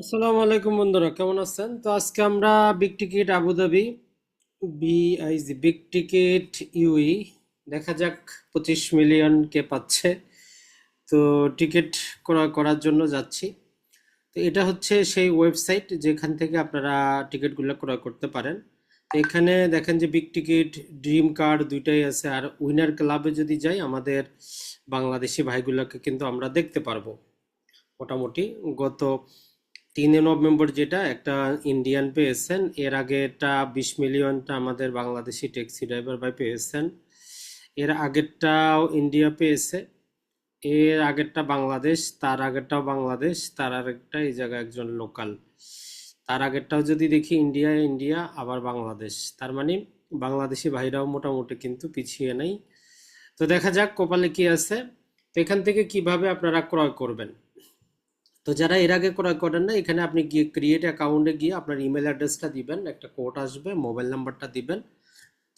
আসসালামু আলাইকুম বন্ধুরা, কেমন আছেন? তো আজকে আমরা big ticket Abu Dhabi BIG big ticket UAE দেখা যাক পঁচিশ মিলিয়ন কে পাচ্ছে। তো টিকিট ক্রয় করার জন্য যাচ্ছি। তো এটা হচ্ছে সেই ওয়েবসাইট যেখান থেকে আপনারা টিকিটগুলো ক্রয় করতে পারেন। তো এখানে দেখেন যে বিগ টিকিট ড্রিম কার্ড দুইটাই আছে। আর উইনার ক্লাবে যদি যাই, আমাদের বাংলাদেশি ভাইগুলোকে কিন্তু আমরা দেখতে পারব। মোটামুটি গত তিনে নভেম্বর যেটা একটা ইন্ডিয়ান পেয়েছেন, এর আগেটা বিশ মিলিয়নটা আমাদের বাংলাদেশি ট্যাক্সি ড্রাইভার ভাই পেয়েছেন। এর আগেরটাও ইন্ডিয়া পেয়েছে, এর আগেরটা বাংলাদেশ, তার আগেরটাও বাংলাদেশ, তার আগেরটা এই জায়গায় একজন লোকাল তার আগেরটাও যদি দেখি ইন্ডিয়া ইন্ডিয়া আবার বাংলাদেশ। তার মানে বাংলাদেশি ভাইরাও মোটামুটি কিন্তু পিছিয়ে নেই। তো দেখা যাক কপালে কি আছে। তো এখান থেকে কীভাবে আপনারা ক্রয় করবেন? তো যারা এর আগে ক্রয় করেন না, এখানে আপনি গিয়ে ক্রিয়েট অ্যাকাউন্টে গিয়ে আপনার ইমেল অ্যাড্রেসটা দিবেন, একটা কোড আসবে মোবাইল নাম্বারটা দিবেন,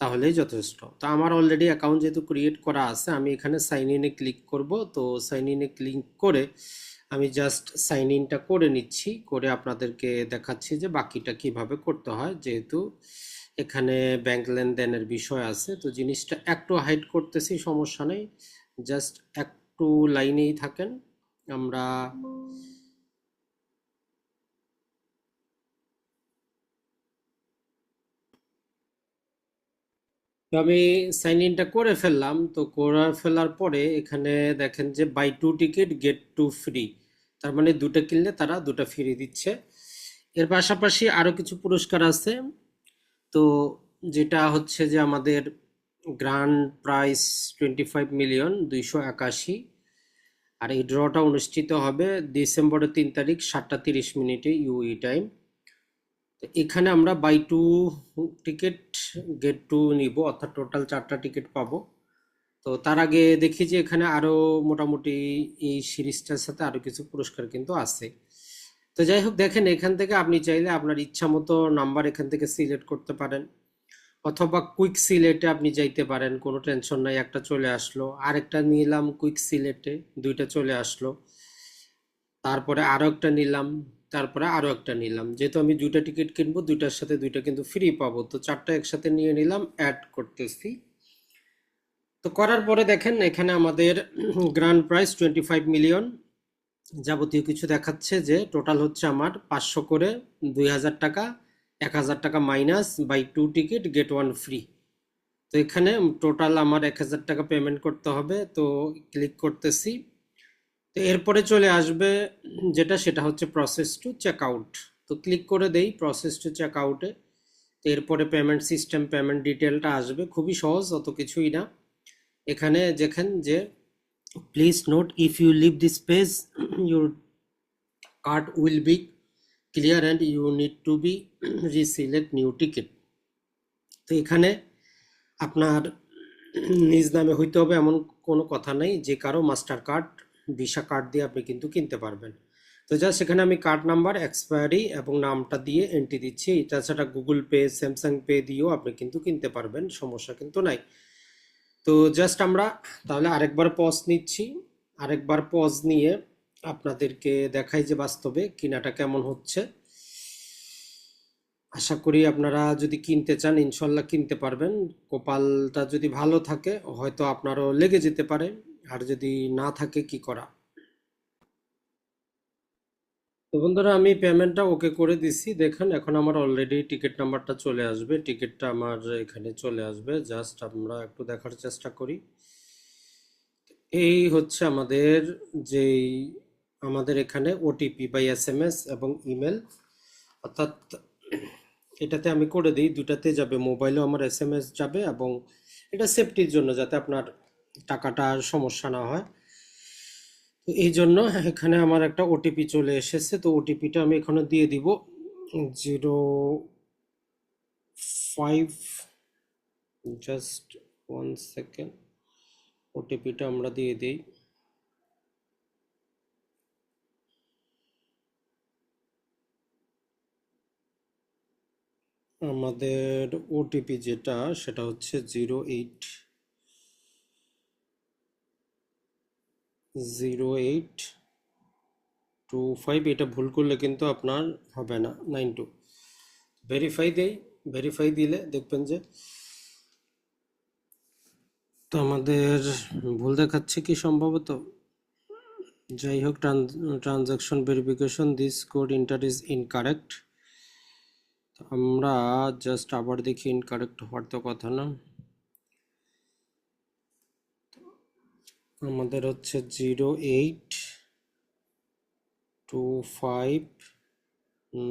তাহলেই যথেষ্ট। তো আমার অলরেডি অ্যাকাউন্ট যেহেতু ক্রিয়েট করা আছে, আমি এখানে সাইন ইনে ক্লিক করব। তো সাইন ইনে ক্লিক করে আমি জাস্ট সাইন ইনটা করে নিচ্ছি, করে আপনাদেরকে দেখাচ্ছি যে বাকিটা কীভাবে করতে হয়, যেহেতু এখানে ব্যাংক লেনদেনের বিষয় আছে। তো জিনিসটা একটু হাইড করতেছি, সমস্যা নেই। জাস্ট একটু লাইনেই থাকেন। আমরা তো আমি সাইন ইনটা করে ফেললাম। তো করে ফেলার পরে এখানে দেখেন যে buy two ticket get two free তার মানে দুটো কিনলে তারা দুটো ফ্রি দিচ্ছে। এর পাশাপাশি আরও কিছু পুরস্কার আছে। তো যেটা হচ্ছে যে আমাদের grand prize twenty five million দুইশো একাশি। আর এই ড্রটা অনুষ্ঠিত হবে ডিসেম্বরের তিন তারিখ, সাতটা তিরিশ মিনিটে ইউই টাইম এখানে আমরা buy two ticket get two নিব, অর্থাৎ টোটাল চারটা টিকিট পাবো। তো তার আগে দেখি যে এখানে আরও মোটামুটি এই সিরিজটার সাথে আরও কিছু পুরস্কার কিন্তু আছে। তো যাই হোক, দেখেন, এখান থেকে আপনি চাইলে আপনার ইচ্ছা মতো নাম্বার এখান থেকে সিলেক্ট করতে পারেন। অথবা কুইক সিলেটে আপনি যাইতে পারেন, কোনো টেনশন নাই, একটা চলে আসলো। আরেকটা নিলাম কুইক সিলেটে দুইটা চলে আসলো। তারপরে আরও একটা নিলাম তারপরে আরও একটা নিলাম। যেহেতু আমি দুইটা টিকিট কিনবো, দুইটার সাথে দুইটা কিন্তু ফ্রি পাবো। তো চারটা একসাথে নিয়ে নিলাম অ্যাড করতেছি। তো করার পরে দেখেন, এখানে আমাদের grand prize twenty five million যাবতীয় কিছু দেখাচ্ছে যে টোটাল হচ্ছে আমার পাঁচশো করে দুই হাজার টাকা, এক হাজার টাকা minus buy two ticket get one free তো এখানে টোটাল আমার এক হাজার টাকা পেমেন্ট করতে হবে। তো ক্লিক করতেছি। তো এরপরে চলে আসবে যেটা, সেটা হচ্ছে প্রসেস টু চেক আউট তো ক্লিক করে দেই প্রসেস টু চেক আউটে তো এরপরে পেমেন্ট সিস্টেম পেমেন্ট ডিটেলটা আসবে। খুবই সহজ, অত কিছুই না। এখানে দেখেন যে please note if you leave this page your card will be clear and you need to be reselect new ticket তো এখানে আপনার নিজ নামে হইতে হবে, এমন কোনো কথা নেই। যে কারও মাস্টার কার্ড ভিসা কার্ড দিয়ে আপনি কিন্তু কিনতে পারবেন। তো জাস্ট এখানে আমি কার্ড নাম্বার এক্সপায়ারি এবং নামটা দিয়ে এন্ট্রি দিচ্ছি। তাছাড়া গুগল পে স্যামসাং পে দিয়েও আপনি কিন্তু কিনতে পারবেন, সমস্যা কিন্তু নাই। তো জাস্ট আমরা তাহলে আরেকবার পজ নিচ্ছি। আরেকবার পজ নিয়ে আপনাদেরকে দেখাই যে বাস্তবে কিনাটা কেমন হচ্ছে। আশা করি আপনারা যদি কিনতে চান, ইনশাল্লাহ কিনতে পারবেন। কপালটা যদি ভালো থাকে, হয়তো আপনারও লেগে যেতে পারে। আর যদি না থাকে, কি করা? তো বন্ধুরা, আমি পেমেন্টটা ওকে করে দিছি। দেখেন, এখন আমার অলরেডি টিকিট নাম্বারটা চলে আসবে। টিকিটটা আমার এখানে চলে আসবে। জাস্ট আমরা একটু দেখার চেষ্টা করি। এই হচ্ছে আমাদের যেই, আমাদের এখানে ওটিপি বা এস এম এস এবং ইমেল অর্থাৎ এটাতে আমি করে দিই। দুটাতে যাবে। মোবাইলেও আমার এস এম এস যাবে এবং এটা সেফটির জন্য যাতে আপনার টাকাটা সমস্যা না হয়। তো এই জন্য এখানে আমার একটা ওটিপি চলে এসেছে। তো ওটিপিটা আমি এখানে দিয়ে দিব। Zero five, just one second. ওটিপিটা আমরা দিয়ে দিই। আমাদের ওটিপি যেটা, সেটা হচ্ছে zero eight zero eight two five এটা ভুল করলে কিন্তু আপনার হবে না নাইন টু ভেরিফাই দেই ভেরিফাই দিলে দেখবেন যে তো আমাদের ভুল দেখাচ্ছে কি সম্ভবত? যাই হোক transaction verification this code enter is incorrect আমরা জাস্ট আবার দেখি ইনকারেক্ট হওয়ার তো কথা না। আমাদের হচ্ছে zero eight two five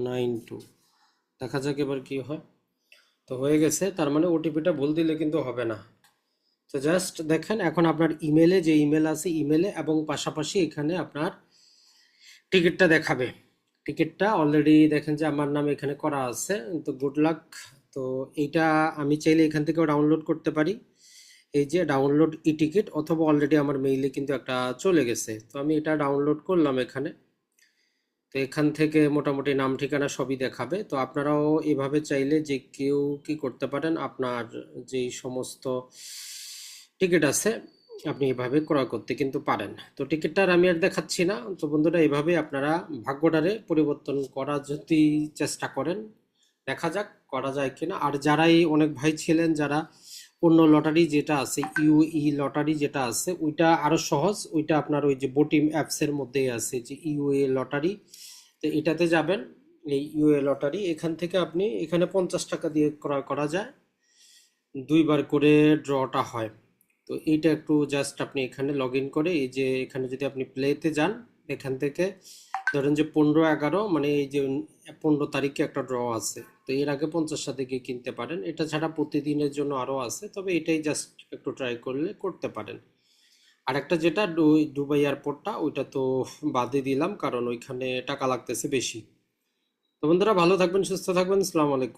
nine two. দেখা যাক এবার কি হয়। তো হয়ে গেছে, তার মানে ওটিপিটা ভুল দিলে কিন্তু হবে না। তো জাস্ট দেখেন, এখন আপনার ইমেলে, যে ইমেল আছে ইমেলে, এবং পাশাপাশি এখানে আপনার টিকিটটা দেখাবে। টিকিটটা অলরেডি দেখেন যে আমার নাম এখানে করা আছে, তো গুড লাক তো এইটা আমি চাইলে এখান থেকেও ডাউনলোড করতে পারি। এই যে ডাউনলোড ই টিকিট অথবা অলরেডি আমার মেইলে কিন্তু একটা চলে গেছে। তো আমি এটা ডাউনলোড করলাম এখানে। তো এখান থেকে মোটামুটি নাম ঠিকানা সবই দেখাবে। তো আপনারাও এভাবে চাইলে যে কেউ কি করতে পারেন, আপনার যেই সমস্ত টিকিট আছে, আপনি এভাবে ক্রয় করতে কিন্তু পারেন। তো টিকিটটার আমি আর দেখাচ্ছি না। তো বন্ধুরা, এভাবে আপনারা ভাগ্যটারে পরিবর্তন করা যদি চেষ্টা করেন, দেখা যাক করা যায় কিনা। আর যারাই অনেক ভাই ছিলেন, যারা অন্য লটারি যেটা আছে, ইউই লটারি যেটা আছে, ওইটা আরও সহজ। ওইটা আপনার ওই যে বোটিম অ্যাপসের মধ্যেই আছে যে ইউএ লটারি। তো এটাতে যাবেন, এই ইউএ লটারি। এখান থেকে আপনি, এখানে পঞ্চাশ টাকা দিয়ে ক্রয় করা যায়। দুইবার করে ড্রটা হয়। তো এইটা একটু জাস্ট আপনি এখানে লগ ইন করে, এই যে এখানে যদি আপনি প্লেতে যান, এখান থেকে ধরেন যে পনেরো এগারো মানে এই যে পনেরো তারিখে একটা ড্র আছে। এর আগে পঞ্চাশ সাথে গিয়ে কিনতে পারেন। এটা ছাড়া প্রতিদিনের জন্য আরও আছে, তবে এটাই জাস্ট একটু ট্রাই করলে করতে পারেন। আর একটা যেটা দুবাই এয়ারপোর্টটা ওইটা তো বাদে দিলাম, কারণ ওইখানে টাকা লাগতেছে বেশি। তো বন্ধুরা, ভালো থাকবেন, সুস্থ থাকবেন, আসসালামু আলাইকুম।